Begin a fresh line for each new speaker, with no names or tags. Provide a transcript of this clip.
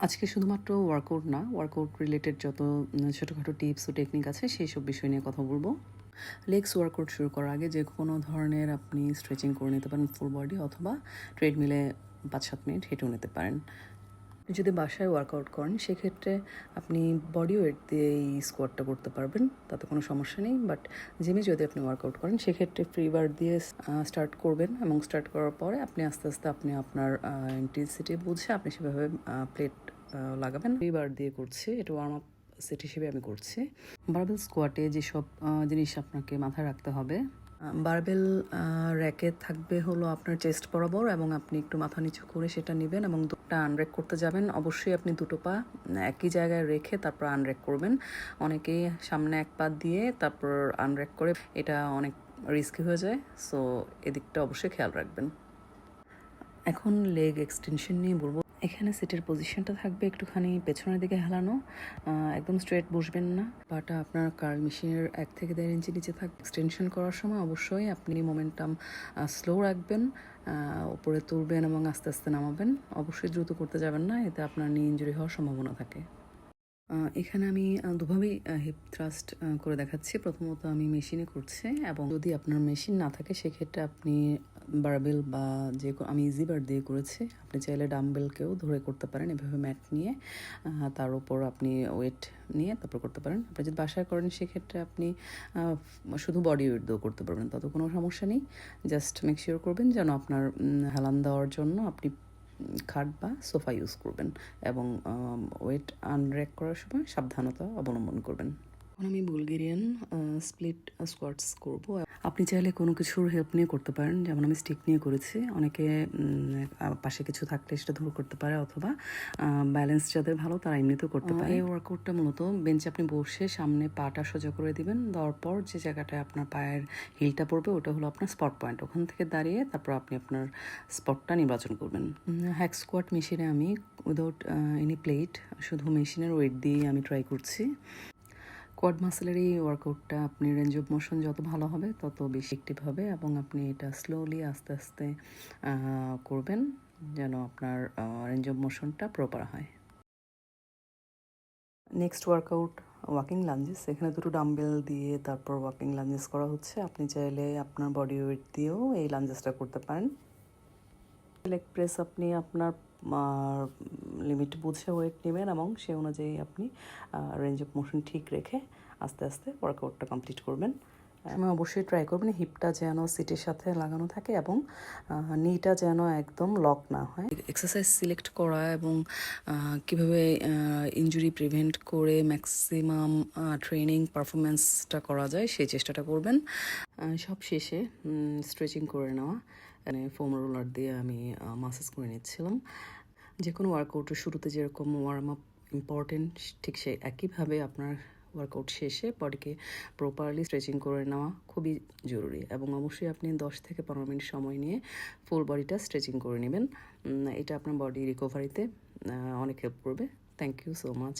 আজকে শুধুমাত্র ওয়ার্কআউট না ওয়ার্কআউট রিলেটেড যত ছোটোখাটো টিপস ও টেকনিক আছে সেই সব বিষয় নিয়ে কথা বলব। লেগস ওয়ার্কআউট শুরু করার আগে যে কোনো ধরনের আপনি স্ট্রেচিং করে নিতে পারেন ফুল বডি অথবা ট্রেডমিলে পাঁচ সাত মিনিট হেঁটেও নিতে পারেন। যদি বাসায় ওয়ার্কআউট করেন, সেক্ষেত্রে আপনি বডি ওয়েট দিয়ে এই স্কোয়াডটা করতে পারবেন, তাতে কোনো সমস্যা নেই। বাট জিমে যদি আপনি ওয়ার্কআউট করেন, সেক্ষেত্রে ফ্রি বার দিয়ে স্টার্ট করবেন এবং স্টার্ট করার পরে আপনি আস্তে আস্তে আপনি আপনার ইন্টেন্সিটি বুঝে আপনি সেভাবে প্লেট লাগাবেন। ফ্রি বার দিয়ে করছি, এটা ওয়ার্ম আপ সেট হিসেবে আমি করছি। বারবেল স্কোয়াটে যেসব জিনিস আপনাকে মাথায় রাখতে হবে বারবেল র্যাকে থাকবে হলো আপনার চেস্ট বরাবর এবং আপনি একটু মাথা নিচু করে সেটা নেবেন এবং দুটো আনরেক করতে যাবেন। অবশ্যই আপনি দুটো পা একই জায়গায় রেখে তারপর আনরেক করবেন। অনেকেই সামনে এক পা দিয়ে তারপর আনরেক করে এটা অনেক রিস্কি হয়ে যায় সো এদিকটা অবশ্যই খেয়াল রাখবেন। এখন লেগ এক্সটেনশন নিয়ে বলব। এখানে সিটের পজিশনটা থাকবে একটুখানি পেছনের দিকে হেলানো। একদম স্ট্রেট বসবেন না। পাটা আপনার কার্ল মেশিনের এক থেকে দেড় ইঞ্চি নিচে থাক এক্সটেনশন করার সময় অবশ্যই আপনি মোমেন্টাম স্লো রাখবেন। উপরে তুলবেন এবং আস্তে আস্তে নামাবেন। অবশ্যই দ্রুত করতে যাবেন না, এতে আপনার নি ইঞ্জুরি হওয়ার সম্ভাবনা থাকে। এখানে আমি দুভাবেই হিপ থ্রাস্ট করে দেখাচ্ছি। প্রথমত আমি মেশিনে করছি এবং যদি আপনার মেশিন না থাকে, সেক্ষেত্রে আপনি বারবেল বা যে আমি ইজি বার দিয়ে করেছি। আপনি চাইলে ডাম্বেলকেও ধরে করতে পারেন, এভাবে ম্যাট নিয়ে তার উপর আপনি ওয়েট নিয়ে তারপর করতে পারেন। আপনি যদি বাসায় করেন, সেক্ষেত্রে আপনি শুধু বডি ওয়েট দিয়েও করতে পারবেন, তত কোনো সমস্যা নেই। জাস্ট মেক শিওর করবেন যেন আপনার হেলান দেওয়ার জন্য আপনি খাট বা সোফা ইউজ করবেন এবং ওয়েট আনরেক করার সময় সাবধানতা অবলম্বন করবেন। এখন আমি বুলগেরিয়ান স্প্লিট স্কোয়াটস করব। আপনি চাইলে কোনো কিছুর হেল্প নিয়ে করতে পারেন যেমন আমি স্টিক নিয়ে করেছি। অনেকে পাশে কিছু থাকলে সেটা ধরে করতে পারে অথবা ব্যালেন্স যাদের ভালো তারা এমনিতেও করতে পারে। এই ওয়ার্কআউটটা মূলত বেঞ্চে আপনি বসে সামনে পাটা সোজা করে দিবেন দেওয়ার পর যে জায়গাটায় আপনার পায়ের হিলটা পড়বে ওটা হলো আপনার স্পট পয়েন্ট ওখান থেকে দাঁড়িয়ে তারপর আপনি আপনার স্পটটা নির্বাচন করবেন। হ্যাক স্কোয়াট মেশিনে আমি উইদাউট এনি প্লেট শুধু মেশিনের ওয়েট দিয়ে আমি ট্রাই করছি। কোয়াড মাসেলের এই ওয়ার্কআউটটা আপনি রেঞ্জ অফ মোশন যত ভালো হবে, তত বেশি অ্যাক্টিভ হবে এবং আপনি এটা স্লোলি আস্তে আস্তে করবেন যেন আপনার রেঞ্জ অফ মোশনটা প্রপার হয়। নেক্সট ওয়ার্কআউট ওয়াকিং লাঞ্জেস এখানে দুটো ডাম্বেল দিয়ে তারপর ওয়াকিং লাঞ্জেস করা হচ্ছে। আপনি চাইলে আপনার বডি ওয়েট দিয়েও এই লাঞ্জেসটা করতে পারেন। লেগ প্রেস আপনি আপনার লিমিট বুঝে ওয়েট নেবেন এবং সে অনুযায়ী আপনি রেঞ্জ অফ মোশন ঠিক রেখে আস্তে আস্তে ওয়ার্কআউটটা কমপ্লিট করবেন। আমি অবশ্যই ট্রাই করবেন হিপটা যেন সিটের সাথে লাগানো থাকে এবং নিটা যেন একদম লক না হয়। এক্সারসাইজ সিলেক্ট করা এবং কীভাবে ইনজুরি প্রিভেন্ট করে ম্যাক্সিমাম ট্রেনিং পারফরমেন্সটা করা যায় সেই চেষ্টাটা করবেন। সব শেষে স্ট্রেচিং করে নেওয়া। মানে ফোম রোলার দিয়ে আমি মাসাজ করে নিচ্ছিলাম। যে কোনো ওয়ার্কআউটের শুরুতে যেরকম ওয়ার্ম আপ ইম্পর্টেন্ট ঠিক সেই একইভাবে আপনার ওয়ার্কআউট শেষে বডিকে প্রপারলি স্ট্রেচিং করে নেওয়া খুবই জরুরি এবং অবশ্যই আপনি দশ থেকে পনেরো মিনিট সময় নিয়ে ফুল বডিটা স্ট্রেচিং করে নেবেন। এটা আপনার বডি রিকভারিতে অনেক হেল্প করবে। Thank you so much